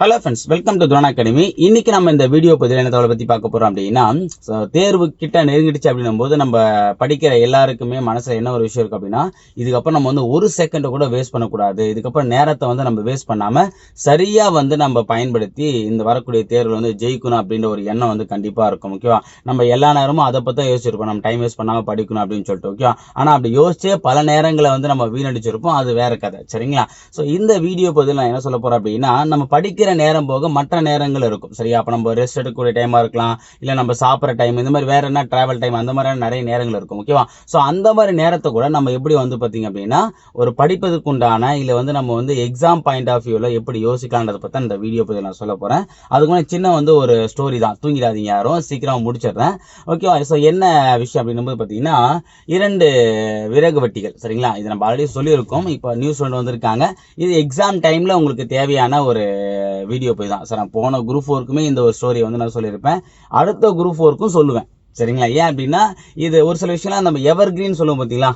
Hello friends welcome to drone academy இன்னைக்கு நம்ம இந்த வீடியோ பதில் என்ன தகவலை பற்றி பார்க்க போகிறோம் அப்படின்னா தேர்வு கிட்ட நெருங்கிடுச்சு அப்படின்னும் போது நம்ம படிக்கிற எல்லாருக்குமே மனசில் என்ன ஒரு விஷயம் இருக்குது அப்படின்னா இதுக்கப்புறம் நம்ம வந்து ஒரு செகண்டை கூட வேஸ்ட் பண்ணக்கூடாது. இதுக்கப்புறம் நேரத்தை வந்து நம்ம வேஸ்ட் பண்ணாமல் சரியாக வந்து நம்ம பயன்படுத்தி இந்த வரக்கூடிய தேர்வில் வந்து ஜெயிக்கணும் அப்படின்ற ஒரு எண்ணம் வந்து கண்டிப்பாக இருக்கும் ஓகேவா நம்ம எல்லா நேரமும் அதை பற்றி தான் யோசிச்சிருப்போம். நம்ம டைம் வேஸ்ட் பண்ணாமல் படிக்கணும் அப்படின்னு சொல்லிட்டு ஓகேவா ஆனால் அப்படி யோசிச்சே பல நேரங்களை வந்து நம்ம வீணடிச்சிருப்போம். அது வேற கதை சரிங்களா? ஸோ இந்த வீடியோ பதில் நான் என்ன சொல்ல போகிறேன் அப்படின்னா நம்ம படிக்கிற நேரம் போக மற்ற நேரங்கள் இருக்கும். சரியா? அப்போ நம்ம ரெஸ்ட் எடுக்கக்கூடிய டைமாக இருக்கலாம். இல்லை நம்ம சாப்பிட்ற டைம் இந்த மாதிரி வேற என்ன ட்ராவல் டைம் அந்த மாதிரியான நிறைய நேரங்கள் இருக்கும். ஓகேவா ஸோ அந்த மாதிரி நேரத்தை கூட நம்ம எப்படி வந்து பார்த்திங்க அப்படின்னா ஒரு படிப்பதுக்கு உண்டான இல்லை வந்து நம்ம வந்து எக்ஸாம் பாயிண்ட் ஆஃப் வியூவில் எப்படி யோசிக்கலான்றதை பற்றி இந்த வீடியோ பற்றி நான் சொல்ல போகிறேன் அதுக்கு முன்னாடி சின்ன வந்து ஒரு ஸ்டோரி தான். தூங்கிடாதீங்க யாரும். சீக்கிரம் முடிச்சிடுறேன். ஓகேவா ஸோ என்ன விஷயம் அப்படின்னும் போது பார்த்தீங்கன்னா இரண்டு விறகு வட்டிகள். சரிங்களா? இது நம்ம ஆல்ரெடி சொல்லியிருக்கோம். இப்போ நியூஸ் ஒன்று வந்திருக்காங்க. இது எக்ஸாம் டைமில் உங்களுக்கு தேவையான ஒரு வீடியோ போய் தான். சார் நான் போன குரூப் ஃபோருக்குமே இந்த ஒரு ஸ்டோரி வந்து நான் சொல்லியிருப்பேன். அடுத்த குரூப் ஃபோருக்கும் சொல்லுவேன். சரிங்களா? ஏன் அப்படின்னா இது ஒரு சில விஷயம்லாம் நம்ம எவர் கிரீன் சொல்லுவோம் பார்த்தீங்களா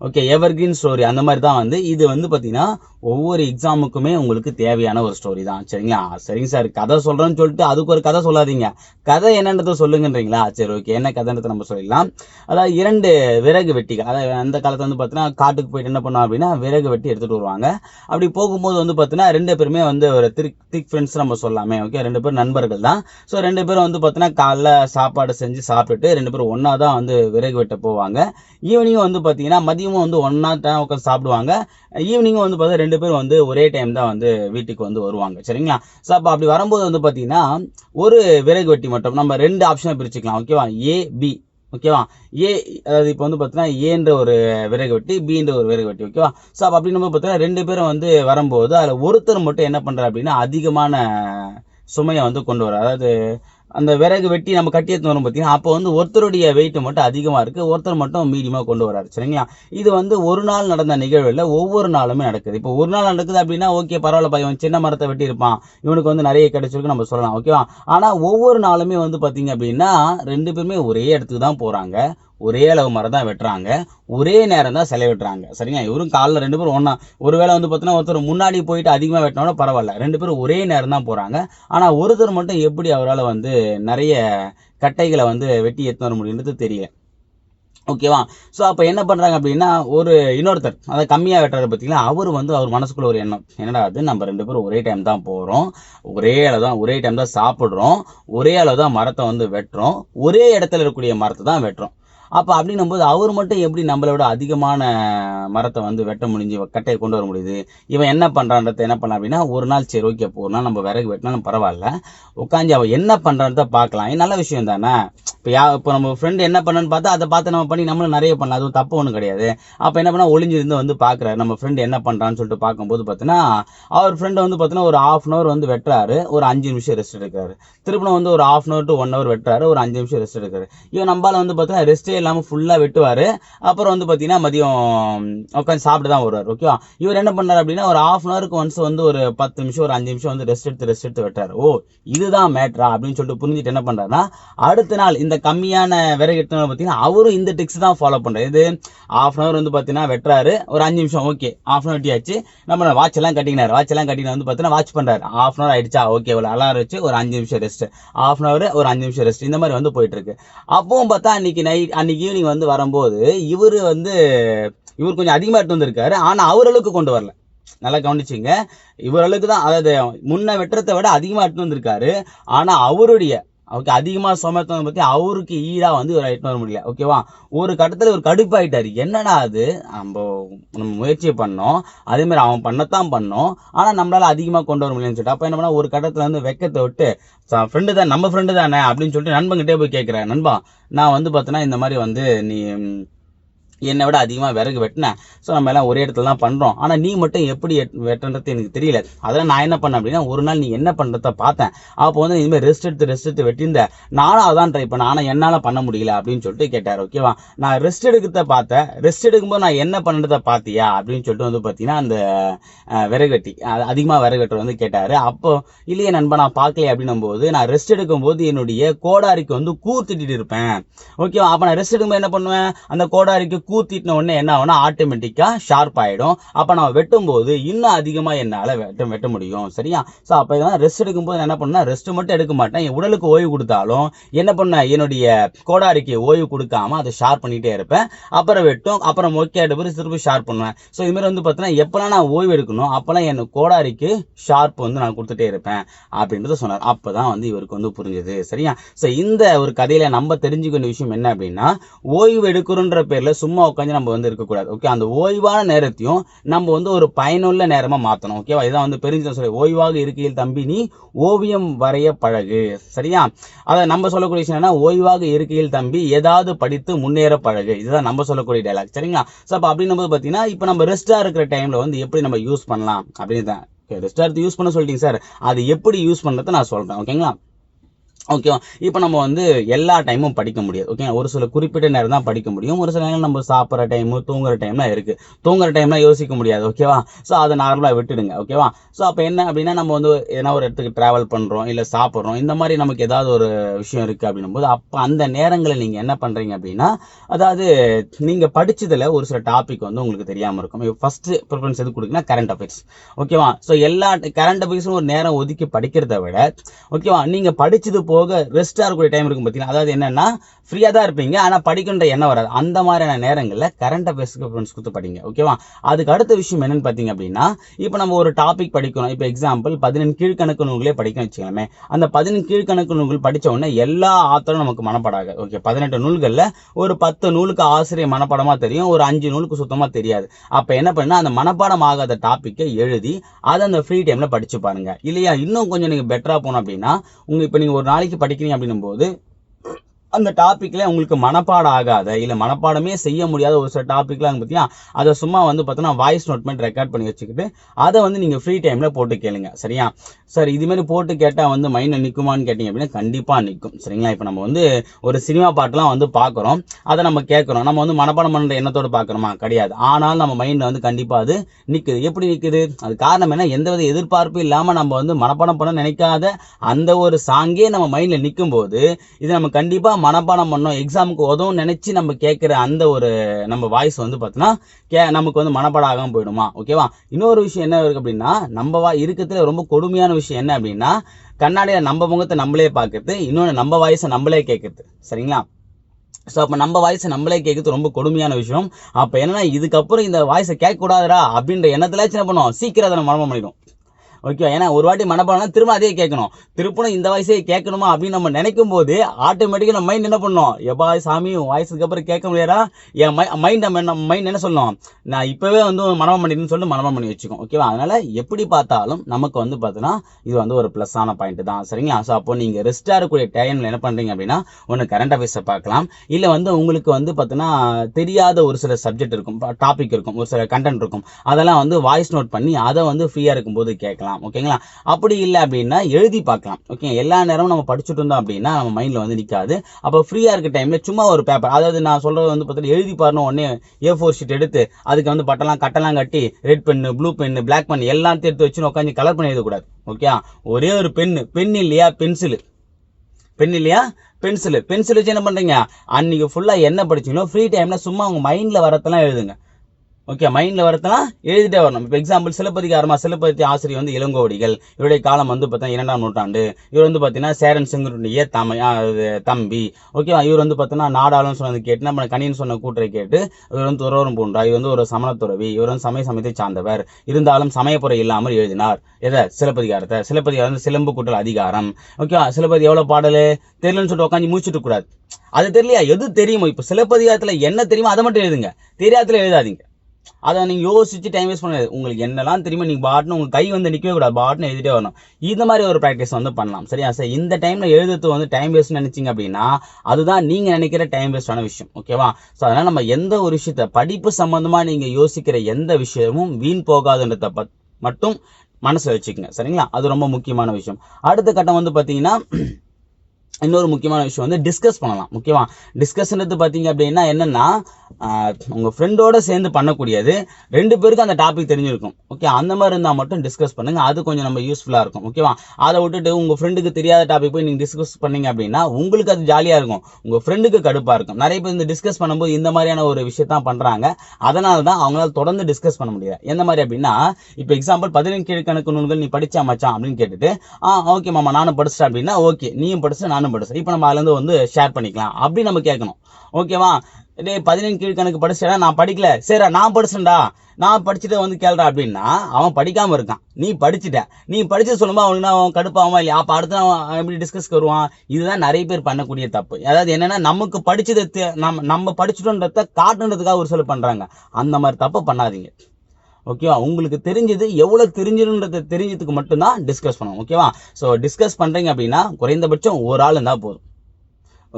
ஓகே எவர் கிரீன் ஸ்டோரி அந்த மாதிரி தான் வந்து இது வந்து பார்த்தீங்கன்னா ஒவ்வொரு எக்ஸாமுக்குமே உங்களுக்கு தேவையான ஒரு ஸ்டோரி தான். சரிங்களா? சரிங்க சார் கதை சொல்கிறேன்னு சொல்லிட்டு அதுக்கு ஒரு கதை சொல்லாதீங்க. கதை என்னன்றதை சொல்லுங்கன்றீங்களா? சரி ஓகே என்ன கதைன்றதை நம்ம சொல்லிடலாம். அதாவது இரண்டு விறகு வெட்டிகள். அதாவது அந்த காலத்தில் வந்து பார்த்தீங்கன்னா காட்டுக்கு போயிட்டு என்ன பண்ணுவோம் அப்படின்னா விறகு வெட்டி எடுத்துகிட்டு வருவாங்க. அப்படி போகும்போது வந்து பார்த்தீங்கன்னா ரெண்டு பேருமே வந்து ஒரு திக் திக் ஃப்ரெண்ட்ஸ் நம்ம சொல்லாமே ஓகே ரெண்டு பேரும் நண்பர்கள் தான். ஸோ ரெண்டு பேரும் வந்து பார்த்தீங்கன்னா காலைல சாப்பாடு செஞ்சு சாப்பிட்டுட்டு ரெண்டு பேரும் ஒன்றா தான் வந்து விறகு வெட்ட போவாங்க. ஈவினிங்கும் வந்து பார்த்தீங்கன்னா மதியமும் வந்து ஒன்றா தான் உட்காந்து சாப்பிடுவாங்க. ஈவினிங்கும் வந்து பார்த்தா ரெண்டு பேரும் வந்து ஒரே டைம் தான் வந்து வீட்டுக்கு வந்து வருவாங்க. சரிங்களா? ஸோ அப்போ அப்படி வரும்போது வந்து பார்த்தீங்கன்னா ஒரு விறகு வெட்டி மட்டும் நம்ம ரெண்டு ஆப்ஷனை பிரிச்சுக்கலாம். ஓகேவா ஏ பி ஓகேவா ஏ அதாவது இப்போ வந்து பார்த்தீங்கன்னா ஏன்ற ஒரு விறகு வெட்டி பின்ற ஒரு விறகு வெட்டி. ஓகேவா ஸோ அப்போ அப்படின்னு பார்த்தீங்கன்னா ரெண்டு பேரும் வந்து வரும்போது அதில் ஒருத்தர் மட்டும் என்ன பண்ணுறாரு அப்படின்னா அதிகமான சுமையை வந்து கொண்டு வர அதாவது அந்த விறகு வெட்டி நம்ம கட்டி எடுத்து வரும் பார்த்தீங்கன்னா அப்போ வந்து ஒருத்தருடைய வெயிட் மட்டும் அதிகமாக இருக்குது ஒருத்தர் மட்டும் மீடியமாக கொண்டு வராரு சரிங்களா? இது வந்து ஒரு நாள் நடந்த நிகழ்வில் ஒவ்வொரு நாளுமே நடக்குது. இப்போ ஒரு நாள் நடக்குது அப்படின்னா ஓகே பரவாயில்ல பையன் சின்ன மரத்தை வெட்டி இருப்பான் இவனுக்கு வந்து நிறைய கிடைச்சிருக்கு நம்ம சொல்லலாம் ஓகேவா ஆனால் ஒவ்வொரு நாளுமே வந்து பார்த்தீங்க அப்படின்னா ரெண்டு பேருமே ஒரே இடத்துக்கு தான் போகிறாங்க ஒரே அளவு மரம் தான் வெட்டுறாங்க. ஒரே நேரம் தான் செலவிடுறாங்க சரிங்க இவரும் காலைல ரெண்டு பேரும் ஒன்றா ஒருவேளை வந்து பார்த்தீங்கன்னா ஒருத்தர் முன்னாடி போயிட்டு அதிகமாக வெட்டினோட பரவாயில்ல. ரெண்டு பேரும் ஒரே நேரம் தான் போகிறாங்க ஆனால் ஒருத்தர் மட்டும் எப்படி அவரால் வந்து நிறைய கட்டைகளை வந்து வெட்டி எடுத்து வர முடியுன்றது தெரியல. ஓகேவா? ஸோ அப்போ என்ன பண்ணுறாங்க அப்படின்னா ஒரு இன்னொருத்தர் அதை கம்மியாக வெட்டுறது பார்த்தீங்கன்னா அவர் வந்து அவர் மனசுக்குள்ள ஒரு எண்ணம். என்னடா அது? நம்ம ரெண்டு பேரும் ஒரே டைம் தான் போகிறோம் ஒரே அளவு தான் ஒரே டைம் தான் சாப்பிட்றோம். ஒரே அளவு தான் மரத்தை வந்து வெட்டுறோம். ஒரே இடத்துல இருக்கக்கூடிய மரத்தை தான் வெட்டுறோம். அப்போ அப்படின்னும் போது அவர் மட்டும் எப்படி நம்மளை விட அதிகமான மரத்தை வந்து வெட்ட முடிஞ்சு கட்டையை கொண்டு வர முடியுது? இவன் என்ன பண்ணுறான்றத என்ன பண்ணலாம் அப்படின்னா ஒரு நாள் சரி ஓகே ஒரு நாள் நம்ம விறகு வெட்டினாலும் பரவாயில்ல. உட்காந்து அவன் என்ன பண்ணுறான்றத பார்க்கலாம். நல்ல விஷயம் தானே? இப்போ யா இப்போ நம்ம ஃப்ரெண்டு என்ன பண்ணான்னு பார்த்தா அதை பார்த்து நம்ம பண்ணி நம்மளும் நிறைய பண்ணலாம். அதுவும் தப்பு ஒன்றும் கிடையாது. அப்போ என்ன பண்ணால் ஒளிஞ்சிருந்து வந்து பார்க்குறாரு. நம்ம ஃப்ரெண்டு என்ன பண்ணுறான்னு சொல்லிட்டு பார்க்கும்போது பார்த்தீங்கன்னா அவர் ஃப்ரெண்டு வந்து பார்த்தீங்கன்னா ஒரு ஆஃப் அன் ஹவர் வந்து வெட்டுறாரு. ஒரு அஞ்சு நிமிஷம் ரெஸ்ட் எடுக்கிறாரு. திருப்பணம் வந்து ஒரு half an hour to one hour வெட்டுறாரு. ஒரு அஞ்சு நிமிஷம் ரெஸ்ட் எடுக்கிறாரு. இவன் நம்மளால் வந்து பார்த்தீங்கன்னா ரெஸ்ட்டே இல்லாமல் ஃபுல்லாக வெட்டுவார். அப்புறம் வந்து பார்த்தீங்கன்னா மதியம் உட்காந்து சாப்பிட்டு தான் வருவார் ஓகேவா இவர் என்ன பண்ணார் அப்படின்னா ஒரு ஆஃப் அன் ஹவருக்கு ஒன்ஸ் வந்து ஒரு பத்து நிமிஷம் ஒரு அஞ்சு நிமிஷம் வந்து ரெஸ்ட் எடுத்து ரெஸ்ட் எடுத்து வெட்டார் ஓ இதுதான் மேட்ரா அப்படின்னு சொல்லிட்டு புரிஞ்சுட்டு என்ன பண்ணுறாருன்னா அடுத்த நாள் இந்த கம்மியான விறகு எடுத்தவங்க பார்த்தீங்கன்னா அவரும் இந்த டிக்ஸ் தான் ஃபாலோ பண்ணுறாரு இது ஆஃப் அன் ஹவர் வந்து பார்த்தீங்கன்னா வெட்டுறாரு. ஒரு அஞ்சு நிமிஷம் ஓகே ஆஃப் அன் ஹவர் வெட்டியாச்சு. நம்ம வாட்ச் எல்லாம் கட்டினார் வாட்ச் எல்லாம் கட்டினா வந்து பார்த்தீங்கன்னா வாட்ச் பண்ணுறாரு ஆஃப் அன் ஹவர் ஆயிடுச்சா? ஓகே ஒரு அலாரம் வச்சு ஒரு அஞ்சு நிமிஷம் ரெஸ்ட் ஆஃப் அன் ஹவர் ஒரு அஞ்சு நிமிஷம் ரெஸ்ட் இந்த மாதிரி வந்து போயிட்டு இருக்கு. அப்பவும் பார்த்தா அன்னைக்கு நைட் அன்னைக்கு ஈவினிங் வந்து வரும்போது இவர் வந்து இவர் கொஞ்சம் அதிகமாக எடுத்து வந்திருக்காரு. ஆனால் அவரளவுக்கு கொண்டு வரல. நல்லா கவனிச்சிங்க. இவரளவுக்கு தான் அதாவது முன்ன வெட்டுறதை விட அதிகமாக எடுத்து வந்திருக்காரு. ஆனால் அவருடைய ஓகே அதிகமாக சுமத்தவங்க பற்றி அவருக்கு ஈடாக வந்து ஒரு எட்டு வர முடியல. ஓகேவா ஒரு கட்டத்தில் ஒரு கடுப்பாயிட்டாரு. என்னடா அது? நம்ம நம்ம முயற்சி பண்ணோம். அதேமாதிரி அவன் பண்ணத்தான் பண்ணோம். ஆனால் நம்மளால் அதிகமாக கொண்டு வர முடியலன்னு சொல்லிட்டு அப்போ என்ன பண்ணால் ஒரு கட்டத்தில் வந்து வெக்கத்தை விட்டு ஃப்ரெண்டு தான் நம்ம ஃப்ரெண்டு தானே? அப்படின்னு சொல்லிட்டு நண்பங்கிட்டே போய் கேட்குறேன் நண்பா நான் வந்து பார்த்தோன்னா இந்த மாதிரி வந்து நீ என்னை விட அதிகமாக விறகு வெட்டினேன் ஸோ நம்ம எல்லாம் ஒரே இடத்துல தான் பண்ணுறோம் ஆனால் நீ மட்டும் எப்படி எட்- வெட்டுன்றது எனக்கு தெரியல. அதெல்லாம் நான் என்ன பண்ணேன் அப்படின்னா ஒரு நாள் நீ என்ன பண்ணுறத பார்த்தேன். அப்போ வந்து இதுமாதிரி ரெஸ்ட் எடுத்து ரெஸ்ட் எடுத்து வெட்டியிருந்த. நானும் அதான் ட்ரை பண்ணேன். ஆனால் என்னால் பண்ண முடியல அப்படின்னு சொல்லிட்டு கேட்டார் ஓகேவா நான் ரெஸ்ட் எடுக்கிறத பார்த்தேன். ரெஸ்ட் எடுக்கும்போது நான் என்ன பண்ணுறத பார்த்தியா? அப்படின்னு சொல்லிட்டு வந்து பார்த்தீங்கன்னா அந்த விறகு வெட்டி அதிகமாக விறகு வெட்டுற வந்து கேட்டார். அப்போ இல்லையே நண்பா நான் பார்க்கலையே அப்படின்னும் போது நான் ரெஸ்ட் எடுக்கும்போது என்னுடைய கோடாரிக்கு வந்து கூர் இருப்பேன். ஓகேவா அப்போ நான் ரெஸ்ட் எடுக்கும்போது என்ன பண்ணுவேன்? அந்த கோடாரிக்கு கூத்திட்டின உடனே என்ன ஆகும்னா ஆட்டோமேட்டிக்காக ஷார்ப் ஆகிடும் அப்போ நம்ம வெட்டும்போது இன்னும் அதிகமாக என்னால் வெட்ட வெட்ட முடியும். சரியா? ஸோ அப்போ இதெல்லாம் ரெஸ்ட் எடுக்கும்போது நான் என்ன பண்ணா ரெஸ்ட் மட்டும் எடுக்க மாட்டேன். என் உடலுக்கு ஓய்வு கொடுத்தாலும் என்ன பண்ண என்னுடைய கோடாரிக்கு ஓய்வு கொடுக்காம அதை ஷார்ப் பண்ணிகிட்டே இருப்பேன். அப்புறம் வெட்டும் அப்புறம் ஓகே எடுப்பு திருப்பி ஷார்ப் பண்ணுவேன். ஸோ இதுமாதிரி வந்து பார்த்தீங்கன்னா எப்போல்லாம் நான் ஓய்வு எடுக்கணும் அப்போல்லாம் என் கோடாரிக்கு ஷார்ப் வந்து நான் கொடுத்துட்டே இருப்பேன் அப்படின்றத சொன்னார். அப்போ தான் வந்து இவருக்கு வந்து புரிஞ்சுது. சரியா? ஸோ இந்த ஒரு கதையில் நம்ம தெரிஞ்சுக்க வேண்டிய விஷயம் என்ன அப்படின்னா ஓய்வு எடுக்கிறோன்ற பேரில் சும்மா உட்காந்து நம்ம வந்து இருக்கக்கூடாது. ஓகே அந்த ஓய்வான நேரத்தையும் நம்ம வந்து ஒரு பயனுள்ள நேரமாக மாற்றணும் ஓகேவா இதான் வந்து பெருஞ்சு சொல்லி ஓய்வாக இருக்கையில் தம்பி நீ ஓவியம் வரைய பழகு. சரியா? அதை நம்ம சொல்லக்கூடிய விஷயம் என்னன்னா ஓய்வாக இருக்கையில் தம்பி ஏதாவது படித்து முன்னேற பழகு. இதுதான் நம்ம சொல்லக்கூடிய டைலாக் சரிங்களா? ஸோ அப்போ அப்படின்னும் போது பார்த்தீங்கன்னா இப்போ நம்ம ரெஸ்ட்டாக இருக்கிற டைமில் வந்து எப்படி நம்ம யூஸ் பண்ணலாம்? அப்படின்னு தான் ரெஸ்ட்டாக எடுத்து யூஸ் பண்ண சொல்லிட்டீங்க சார் அது எப்படி யூஸ் பண்ணுறதை நான் சொல்கிறேன் ஓகேங்களா ஓகேவா இப்போ நம்ம வந்து எல்லா டைமும் படிக்க முடியாது. ஓகே ஒரு சில குறிப்பிட்ட நேரம் தான் படிக்க முடியும். ஒரு சில நேரம் நம்ம சாப்பிட்ற டைமு தூங்குற டைம்லாம் இருக்குது தூங்குற டைம்லாம் யோசிக்க முடியாது ஓகேவா ஸோ அதை நார்மலாக விட்டுடுங்க ஓகேவா ஸோ அப்போ என்ன அப்படின்னா நம்ம வந்து ஏன்னா ஒரு இடத்துக்கு ட்ராவல் பண்ணுறோம் இல்லை சாப்பிட்றோம் இந்த மாதிரி நமக்கு ஏதாவது ஒரு விஷயம் இருக்குது அப்படின்னும் போது அப்போ அந்த நேரங்களில் நீங்கள் என்ன பண்ணுறீங்க அப்படின்னா அதாவது நீங்கள் படித்ததில் ஒரு சில டாபிக் வந்து உங்களுக்கு தெரியாமல் இருக்கும். ஃபஸ்ட்டு ப்ரிஃபரன்ஸ் எது கொடுக்குன்னா கரண்ட் அஃபேர்ஸ் ஓகேவா ஸோ எல்லா கரண்ட் அஃபேர்ஸும் ஒரு நேரம் ஒதுக்கி படிக்கிறத விட ஓகேவா நீங்கள் படித்தது போ போக ரெஸ்ட்டாக இருக்கக்கூடிய டைம் இருக்கும் பார்த்தீங்கன்னா அதாவது என்னன்னா ஃப்ரீயாக தான் இருப்பீங்க. ஆனால் படிக்கின்ற எண்ணம் வராது. அந்த மாதிரியான நேரங்களில் கரண்ட் அஃபேர்ஸ்க்கு ஃப்ரெண்ட்ஸ் கொடுத்து படிங்க. ஓகேவா அதுக்கு அடுத்த விஷயம் என்னன்னு பார்த்தீங்க அப்படின்னா இப்போ நம்ம ஒரு டாபிக் படிக்கணும் இப்போ எக்ஸாம்பிள் பதினெண் கீழ்கணக்கு நூல்களே படிக்கணும் வச்சுக்கலாமே அந்த பதினெண் கீழ்கணக்கு நூல்கள் படித்த உடனே எல்லா ஆத்தரும் நமக்கு மனப்படாது ஓகே பதினெட்டு நூல்களில் ஒரு பத்து நூலுக்கு ஆசிரியர் மனப்பாடமாக தெரியும். ஒரு அஞ்சு நூலுக்கு சுத்தமாக தெரியாது. அப்போ என்ன பண்ணால் அந்த மனப்பாடம் ஆகாத டாப்பிக்கை எழுதி அதை அந்த ஃப்ரீ டைமில் படிச்சு பாருங்கள் இல்லையா? இன்னும் கொஞ்சம் நீங்கள் பெட்டராக போகணும் அப்படின்னா உங்கள் இப்போ நீங்கள் ஒரு நாளைக்கு படிக்கிறீங்க அப்படின்னும் போது அந்த டாப்பிக்கில் உங்களுக்கு மனப்பாடம் ஆகாத இல்லை மனப்பாடமே செய்ய முடியாத ஒரு சில டாப்பிக்லாம் பார்த்தீங்கன்னா அதை சும்மா வந்து பார்த்தோன்னா வாய்ஸ் நோட் பண்ணி ரெக்கார்ட் பண்ணி வச்சுக்கிட்டு அதை வந்து நீங்கள் ஃப்ரீ டைமில் போட்டு கேளுங்க. சரியா? சார் இதுமாரி போட்டு கேட்டால் வந்து மைண்டில் நிற்குமான்னு கேட்டிங்க அப்படின்னா கண்டிப்பாக நிற்கும் சரிங்களா? இப்போ நம்ம வந்து ஒரு சினிமா பாட்டெலாம் வந்து பார்க்குறோம் அதை நம்ம கேட்குறோம் நம்ம வந்து மனப்பாடம் பண்ணுற எண்ணத்தோடு பார்க்குறோமா கிடையாது. ஆனால் நம்ம மைண்டில் வந்து கண்டிப்பாக அது நிற்குது எப்படி நிற்குது அது காரணம் என்ன? எந்தவித எதிர்பார்ப்பும் இல்லாமல் நம்ம வந்து மனப்பாடம் பண்ண நினைக்காத அந்த ஒரு சாங்கே நம்ம மைண்டில் நிற்கும் போது இது நம்ம கண்டிப்பாக மனப்பாடம் பண்ணோம். எக்ஸாமுக்கு உதவும் நினச்சி நம்ம கேட்குற அந்த ஒரு நம்ம வாய்ஸ் வந்து பார்த்தோன்னா கே நமக்கு வந்து மனப்பாடம் ஆகாமல் போயிடுமா? ஓகேவா இன்னொரு விஷயம் என்ன இருக்குது அப்படின்னா நம்ம வா இருக்கிறதுல ரொம்ப கொடுமையான விஷயம் என்ன அப்படின்னா கண்ணாடியில் நம்ம முகத்தை நம்மளே பார்க்கறது இன்னொன்று நம்ம வாய்ஸை நம்மளே கேட்குறது சரிங்களா? ஸோ அப்போ நம்ம வாய்ஸை நம்மளே கேட்குறது ரொம்ப கொடுமையான விஷயம். அப்போ என்னன்னா இதுக்கப்புறம் இந்த வாய்ஸை கேட்கக்கூடாதுடா அப்படின்ற எண்ணத்துல என்ன பண்ணுவோம்? சீக்கிரம் அதை நம்ம மனமும் பண்ணிடும் ஓகே ஏன்னா ஒரு வாட்டி மனப்பாடம் திரும்ப அதே கேட்கணும். திருப்பணும் இந்த வயசே கேட்கணுமா அப்படின்னு நம்ம நினைக்கும் போது ஆட்டோமேட்டிக்காக நம்ம மைண்ட் என்ன பண்ணோம்? எப்பா சாமி வாய்ஸுக்கு அப்புறம் கேட்க முடியாதா? என் மை மைண்ட் நம்ம மைண்ட் என்ன சொல்லணும் நான் இப்போவே வந்து மனப்பாடம் பண்ணிடுன்னு சொல்லிட்டு மனப்பாடம் பண்ணி வச்சுக்கோம். ஓகேவா அதனால எப்படி பார்த்தாலும் நமக்கு வந்து பார்த்தீங்கன்னா இது வந்து ஒரு ப்ளஸ்ஸான பாயிண்ட் தான். சரிங்களா? ஸோ அப்போ நீங்கள் ரெஸ்ட்டாக இருக்கக்கூடிய டைமில் என்ன பண்ணுறீங்க அப்படின்னா ஒன்று கரண்ட் அஃபேர்ஸை பார்க்கலாம். இல்லை வந்து உங்களுக்கு வந்து பார்த்தீங்கன்னா தெரியாத ஒரு சில சப்ஜெக்ட் இருக்கும். டாபிக் இருக்கும். ஒரு சில கண்டென்ட் இருக்கும். அதெல்லாம் வந்து வாய்ஸ் நோட் பண்ணி அதை வந்து ஃப்ரீயாக இருக்கும்போது கேட்கலாம். ஓகேங்களா அப்படி இல்லை அப்படின்னா எழுதி பார்க்கலாம் ஓகே எல்லா நேரமும் நம்ம படிச்சுட்டு இருந்தோம் அப்படின்னா நம்ம மைண்டில் வந்து நிற்காது அப்போ ஃப்ரீயாக இருக்க டைமில் சும்மா ஒரு பேப்பர் அதாவது நான் சொல்கிறது வந்து பார்த்தீங்கன்னா எழுதி பாருன்னு உடனே ஏ ஃபோர் ஷீட் எடுத்து அதுக்கு வந்து பட்டெல்லாம் கட்டெல்லாம் கட்டி red pen blue pen black pen எல்லாத்தையும் எடுத்து வச்சு உட்காந்து கலர் பண்ணி எழுதக்கூடாது ஓகே ஒரே ஒரு பென்னு பென் இல்லையா? பென்சிலு பென் இல்லையா? பென்சிலு பென்சில் வச்சு என்ன பண்ணுறீங்க அன்றைக்கி ஃபுல்லாக என்ன படிச்சீங்களோ ஃப்ரீ டைமில் சும்மா உங்கள் மைண்டில் வரத்தெல்லாம் எழுதுங்க. ஓகே மைண்டில் வரத்தெல்லாம் எழுதிட்டே வரணும். இப்போ எக்ஸாம்பிள் சிலப்பதிகாரமாக சிலப்பதி ஆசிரியர் வந்து இளங்கோவடிகள் இவருடைய காலம் வந்து பார்த்தீங்கன்னா இரண்டாம் நூற்றாண்டு. இவர் வந்து பார்த்தீங்கன்னா சேரன் செங்குருடைய தமை அது தம்பி. ஓகேவா இவர் வந்து பார்த்தீங்கன்னா நாடாளும் சொன்னது கேட்டு நம்ம கணின்னு சொன்ன கூற்றை கேட்டு இவர் வந்து துறவரும் பூண்டா. இவர் வந்து ஒரு சமணத்துறவி. இவர் வந்து சமய சமயத்தை சார்ந்தவர். இருந்தாலும் சமயப்புறை இல்லாமல் எழுதினார். எதை? சிலப்பதிகாரத்தை. சிலப்பதிகாரம் வந்து சிலம்பு கூட்டல் அதிகாரம். ஓகேவா சிலப்பதி எவ்வளோ பாடல்? தெரியலன்னு சொல்லிட்டு உட்காந்து மூச்சுட்டு கூடாது. அது தெரியலையா? எது தெரியுமோ? இப்போ சிலப்பதிகாரத்தில் என்ன தெரியுமோ அதை மட்டும் எழுதுங்க. தெரியாததுல எழுதாதீங்க. அதை நீங்கள் யோசிச்சு டைம் வேஸ்ட் பண்ணாது உங்களுக்கு என்னெல்லாம் தெரியுமா நீங்கள் பாட்னு உங்கள் கை வந்து நிற்கவே கூடாது. பாட்னு எழுதிட்டே வரணும். இந்த மாதிரி ஒரு ப்ராக்டிஸ் வந்து பண்ணலாம். சரியா? சார் இந்த டைமில் எழுதுறது வந்து டைம் வேஸ்ட் நினச்சிங்க அப்படின்னா அதுதான் நீங்கள் நினைக்கிற டைம் வேஸ்டான விஷயம். ஓகேவா ஸோ அதனால் நம்ம எந்த ஒரு விஷயத்த படிப்பு சம்மந்தமாக நீங்கள் யோசிக்கிற எந்த விஷயமும் வீண் போகாதுன்றத பத் மட்டும் மனசில் வச்சுக்கோங்க. சரிங்களா? அது ரொம்ப முக்கியமான விஷயம். அடுத்த கட்டம் வந்து பார்த்தீங்கன்னா இன்னொரு முக்கியமான விஷயம் வந்து டிஸ்கஸ் பண்ணலாம். முக்கியமா டிஸ்கஸ்ன்றது பார்த்தீங்க அப்படின்னா என்னென்னா உங்கள் ஃப்ரெண்டோட சேர்ந்து பண்ணக்கூடியது ரெண்டு பேருக்கும் அந்த டாபிக் தெரிஞ்சிருக்கும். ஓகே அந்த மாதிரி இருந்தால் மட்டும் டிஸ்கஸ் பண்ணுங்கள் அது கொஞ்சம் நம்ம யூஸ்ஃபுல்லாக இருக்கும். ஓகேவா? அதை விட்டுட்டு உங்கள் ஃப்ரெண்டுக்கு தெரியாத டாபிக் போய் நீங்கள் டிஸ்கஸ் பண்ணீங்க அப்படின்னா உங்களுக்கு அது ஜாலியாக இருக்கும். உங்கள் ஃப்ரெண்டுக்கு கடுப்பாக இருக்கும். நிறைய பேர் இந்த டிஸ்கஸ் பண்ணும்போது இந்த மாதிரியான ஒரு விஷயத்தான் பண்ணுறாங்க அதனால தான் அவங்களால தொடர்ந்து டிஸ்கஸ் பண்ண முடியாது எந்த மாதிரி அப்படின்னா இப்போ எக்ஸாம்பிள் பதினெண்டு கீழ்கணக்கு நூல்கள் நீ படிச்சா மச்சான் அப்படின்னு கேட்டுட்டு ஆ ஓகே மாமா நானும் படிச்சிட்டேன் அப்படின்னா ஓகே நீயும் படிச்சு நானும் படிச்சேன் இப்போ நம்ம அதுலேருந்து வந்து ஷேர் பண்ணிக்கலாம். அப்படி நம்ம கேட்கணும். ஓகேவா டேய் பதினெண்டு கீழ்கணக்கு படிச்சேடா நான் படிக்கல. சரிடா நான் படிச்சேன்டா. நான் படிச்சுட்டு வந்து கேள்றா அப்படின்னா அவன் படிக்காமல் இருக்கான். நீ படிச்சுட்ட. நீ படிச்சு சொல்லும்போது அவனுக்கு அவன் கடுப்பாவான் இல்லையா? அப்போ அடுத்து அவன் எப்படி டிஸ்கஸ்க்கு வருவான்? இதுதான் நிறைய பேர் பண்ணக்கூடிய தப்பு. அதாவது என்னென்னா நமக்கு படிச்சதை நம்ம நம்ம படிச்சிட்டோன்றத காட்டுன்றதுக்காக ஒரு சிலர் பண்ணுறாங்க அந்த மாதிரி தப்பு பண்ணாதீங்க. ஓகேவா உங்களுக்கு தெரிஞ்சது எவ்வளோ தெரிஞ்சிருன்றதை தெரிஞ்சதுக்கு மட்டும்தான் டிஸ்கஸ் பண்ணணும். ஓகேவா ஸோ டிஸ்கஸ் பண்ணுறீங்க அப்படின்னா குறைந்தபட்சம் ஒரு ஆள் இருந்தால் போதும்.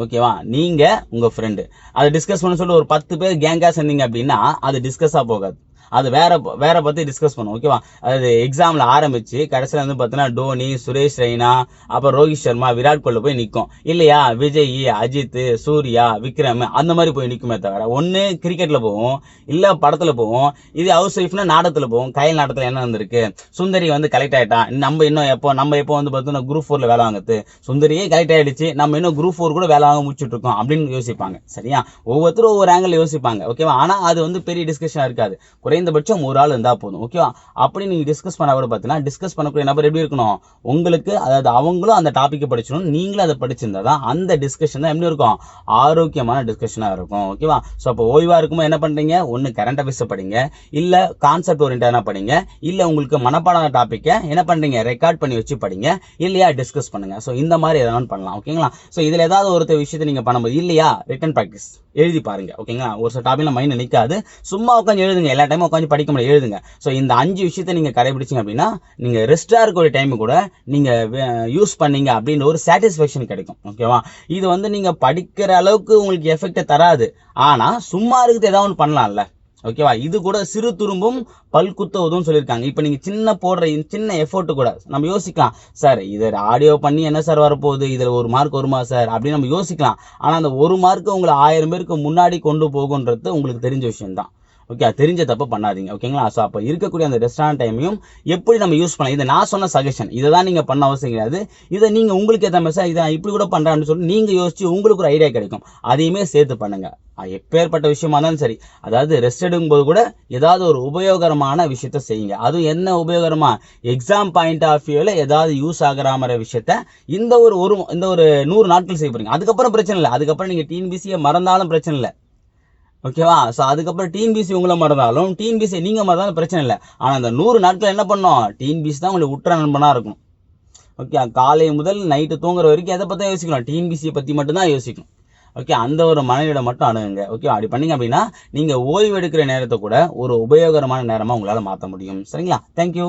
ஓகேவா நீங்கள் உங்கள் ஃப்ரெண்டு அதை டிஸ்கஸ் பண்ண சொல்லி ஒரு பத்து பேர் கேங்காக சேர்ந்தீங்க அப்படின்னா அது டிஸ்கஸாக போகாது. அது வேற வேற பத்தி டிஸ்கஸ் பண்ணுவோம் ஓகேவா அது எக்ஸாம்ல ஆரம்பிச்சு கடைசியில் வந்து பார்த்தீங்கன்னா டோனி சுரேஷ் ரெய்னா அப்புறம் ரோஹித் சர்மா விராட் கோலி போய் நிற்கும் இல்லையா? விஜய் அஜித் சூர்யா விக்ரம் அந்த மாதிரி போய் நிற்குமே தவிர ஒன்று கிரிக்கெட்ல போகும் இல்லை படத்துல போகும் இது ஹவுஸ் ஒய்ஃப்னா நாடகத்தில் போகும் கையில் நாடகத்தில் என்ன வந்திருக்கு சுந்தரி வந்து கலெக்ட் ஆயிட்டான் நம்ம இன்னும் எப்போ நம்ம எப்போ வந்து பார்த்தோன்னா குரூப் ஃபோர்ல வேலை வாங்குறது? சுந்தரியே கலெக்ட் ஆயிடுச்சு நம்ம இன்னும் குரூப் ஃபோர் கூட வேலை வாங்க முடிச்சுட்டு இருக்கோம் அப்படின்னு யோசிப்பாங்க சரியா? ஒவ்வொருத்தரும் ஒவ்வொரு ஆங்கிள் யோசிப்பாங்க ஓகேவா ஆனா அது வந்து பெரிய டிஸ்கஷனாக இருக்காது. குறைந்தபட்சம் ஒரு ஆள் இருந்தால் போதும். ஓகேவா அப்படி நீங்க டிஸ்கஸ் பண்ண கூட பார்த்தீங்கன்னா டிஸ்கஸ் பண்ணக்கூடிய நபர் எப்படி இருக்கணும்? உங்களுக்கு அதாவது அவங்களும் அந்த டாப்பிக்கை படிச்சிடணும் நீங்களும் அதை படிச்சிருந்தா தான் அந்த டிஸ்கஷன் தான் எப்படி இருக்கும்? ஆரோக்கியமான டிஸ்கஷனாக இருக்கும். ஓகேவா ஸோ அப்போ ஓய்வாக இருக்கும்போது என்ன பண்றீங்க? ஒன்று கரண்ட் அஃபேர்ஸ் படிங்க. இல்லை கான்செப்ட் ஓரியன்டாக படிங்க. இல்லை உங்களுக்கு மனப்பாடான டாப்பிக்கை என்ன பண்ணுறீங்க ரெக்கார்ட் பண்ணி வச்சு படிங்க. இல்லையா? டிஸ்கஸ் பண்ணுங்க. ஸோ இந்த மாதிரி எதாவது பண்ணலாம். ஓகேங்களா ஸோ இதில் ஏதாவது ஒருத்தர் விஷயத்தை நீங்க பண்ணும்போது இல்லையா? ரிட்டன் ப்ராக்டிஸ் எழுதி பாருங்க. ஓகேங்களா ஒரு சில டாபிக்ல மைண்ட் நிற்காது சும்மா உட்காந்து எழுதுங்க. எல்லா டைமும் உட்காந்து படிக்க முடியல. எழுதுங்க. ஸோ இந்த அஞ்சு விஷயத்தை நீங்கள் கடைபிடிச்சிங்க அப்படின்னா நீங்கள் ரெஸ்ட்டாக இருக்கக்கூடிய டைம் கூட நீங்கள் யூஸ் பண்ணீங்க அப்படின்ற ஒரு சாட்டிஸ்ஃபேக்ஷன் கிடைக்கும். ஓகேவா இது வந்து நீங்கள் படிக்கிற அளவுக்கு உங்களுக்கு எஃபெக்டை தராது. ஆனா சும்மா இருக்கிறது ஏதாவது ஒன்று பண்ணலாம்ல. ஓகேவா இது கூட சிறு துரும்பும் பல் குத்த உதவும் சொல்லியிருக்காங்க. இப்போ நீங்கள் சின்ன போடுற இந்த சின்ன எஃபோர்ட்டு கூட நம்ம யோசிக்கலாம். சார் இதை ஆடியோ பண்ணி என்ன சார் வரப்போகுது? இதுல ஒரு மார்க் வருமா சார் அப்படின்னு நம்ம யோசிக்கலாம். ஆனால் அந்த ஒரு மார்க்கு உங்களை ஆயிரம் பேருக்கு முன்னாடி கொண்டு போகுன்றது உங்களுக்கு தெரிஞ்ச விஷயம்தான். ஓகே அது தெரிஞ்ச தப்பு பண்ணாதீங்க. ஓகேங்களா ஸோ அப்போ இருக்கக்கூடிய அந்த ரெஸ்டாரண்ட் டைமையும் எப்படி நம்ம யூஸ் பண்ணலாம்? இதை நான் சொன்ன சஜஷன் இதை தான் நீங்கள் பண்ண அவசியம் கிடையாது. இதை நீங்கள் உங்களுக்கு ஏற்ற மாதிரி இதை இப்படி கூட பண்ணுறான்னு சொல்லி நீங்கள் யோசிச்சு உங்களுக்கு ஒரு ஐடியா கிடைக்கும். அதையுமே சேர்த்து பண்ணுங்க. எப்பேற்பட்ட விஷயமா இருந்தாலும் சரி. அதாவது ரெஸ்ட் எடுக்கும்போது கூட ஏதாவது ஒரு உபயோகரமான விஷயத்த செய்யுங்க. அதுவும் என்ன உபயோகரமாக எக்ஸாம் பாயிண்ட் ஆஃப் வியூவில் ஏதாவது யூஸ் ஆகிற மாதிரி விஷயத்த இந்த ஒரு ஒரு இந்த ஒரு நூறு நாட்கள் செய்ய போகிறீங்க அதுக்கப்புறம் பிரச்சனை இல்லை. அதுக்கப்புறம் நீங்கள் டிஎன்பிசியை மறந்தாலும் பிரச்சனை இல்லை. ஓகேவா? ஸோ அதுக்கப்புறம் டிஎன்பிசி உங்களை மறந்தாலும் டிஎன்பிசி நீங்கள் மறந்தாலும் பிரச்சனை இல்லை. ஆனால் அந்த நூறு நாட்கள் என்ன பண்ணோம்? டிஎன்பிசி தான் உங்களுக்கு உற்ற நண்பனாக இருக்கும். ஓகே காலை முதல் நைட்டு தூங்குற வரைக்கும் எதை பற்றி யோசிக்கலாம் டிஎன்பிசியை பற்றி மட்டும்தான் யோசிக்கணும். ஓகே அந்த ஒரு மனநிலை மட்டும் அணுகுங்க. ஓகே அப்படி பண்ணீங்க அப்படின்னா நீங்கள் ஓய்வு எடுக்கிற நேரத்தை கூட ஒரு உபயோகரமான நேரமாக உங்களால் மாற்ற முடியும். சரிங்களா? தேங்க்யூ